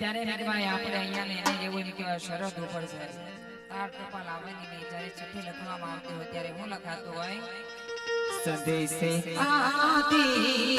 ત્યારે રાજભાઈ આપણે અહીંયા ને એને જેવું એમ કહેવાય શરદ ઉપર છે. તાર ટપાલ આવવાની નહીં જ્યારે ચિઠ્ઠી લખવામાં આવતી હોય ત્યારે હું લખાતું હોય સંદેશે આતી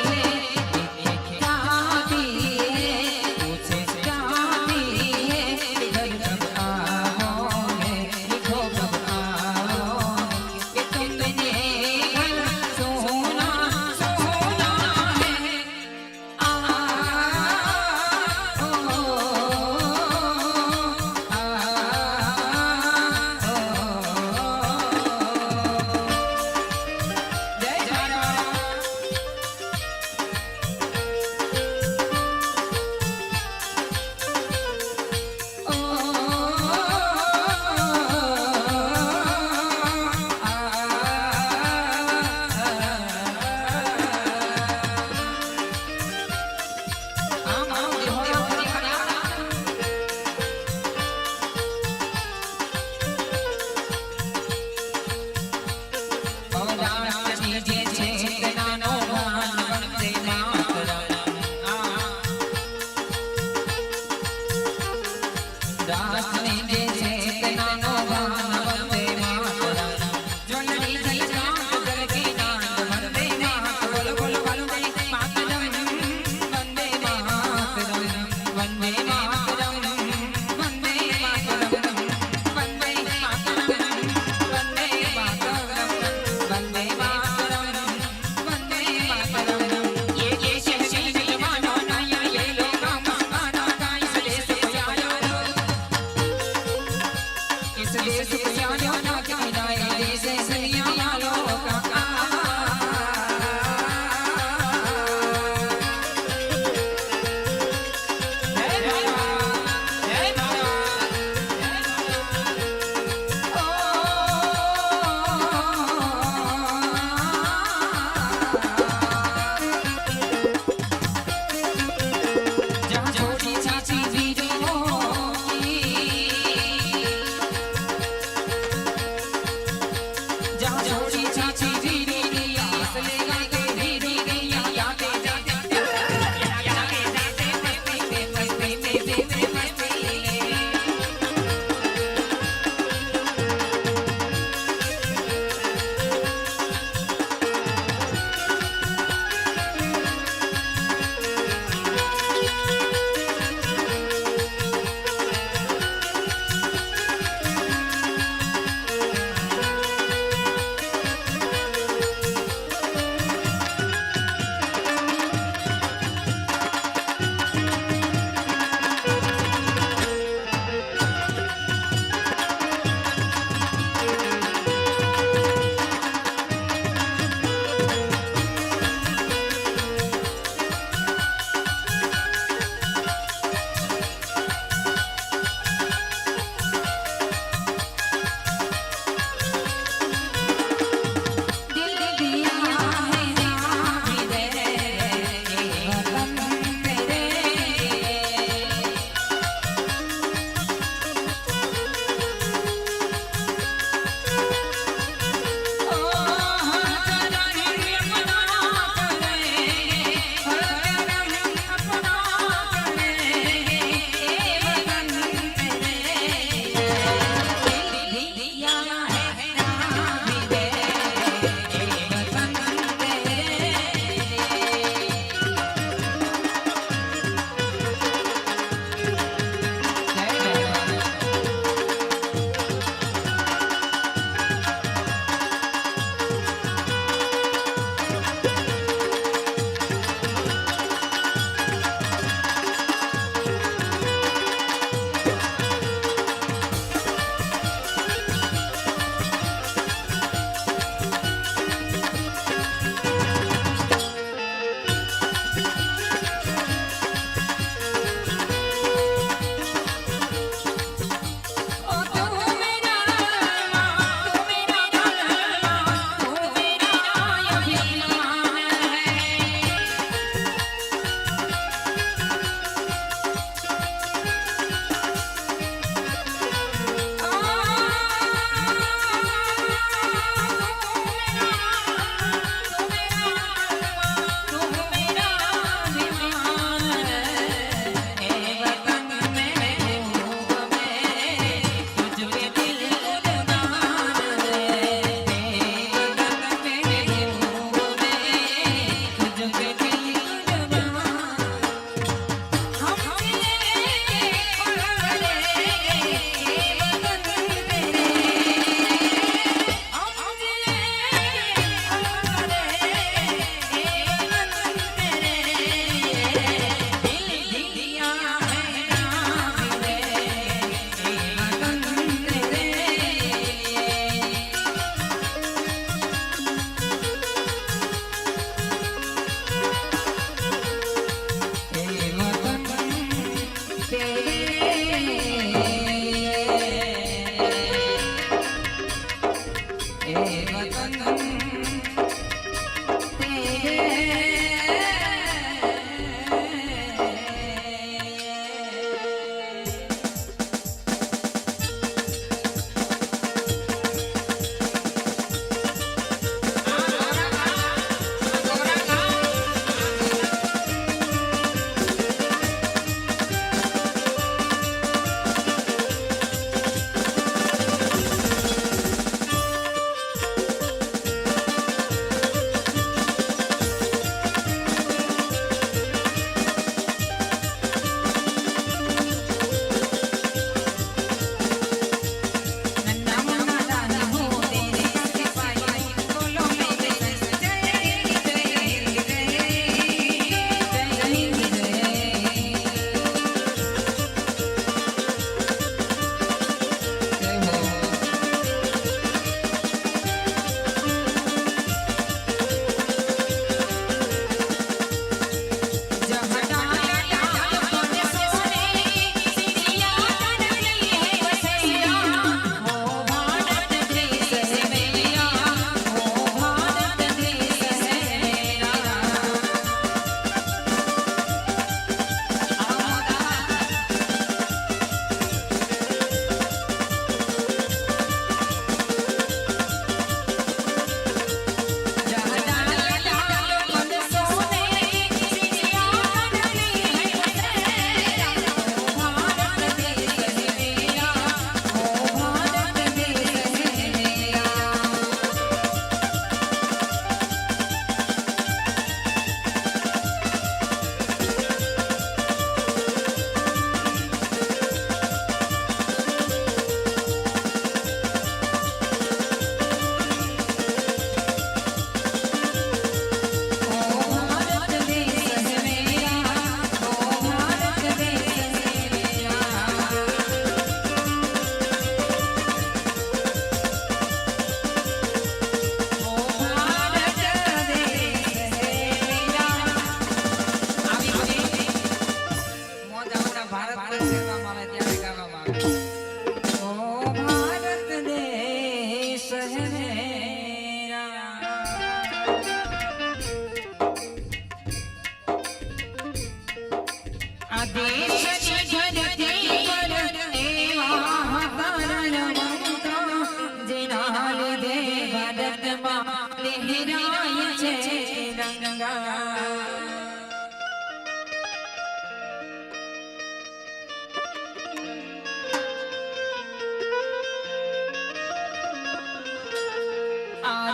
ભારત ભારત સેવામાં આવે ત્યારે ગાવામાં આવે.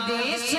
देश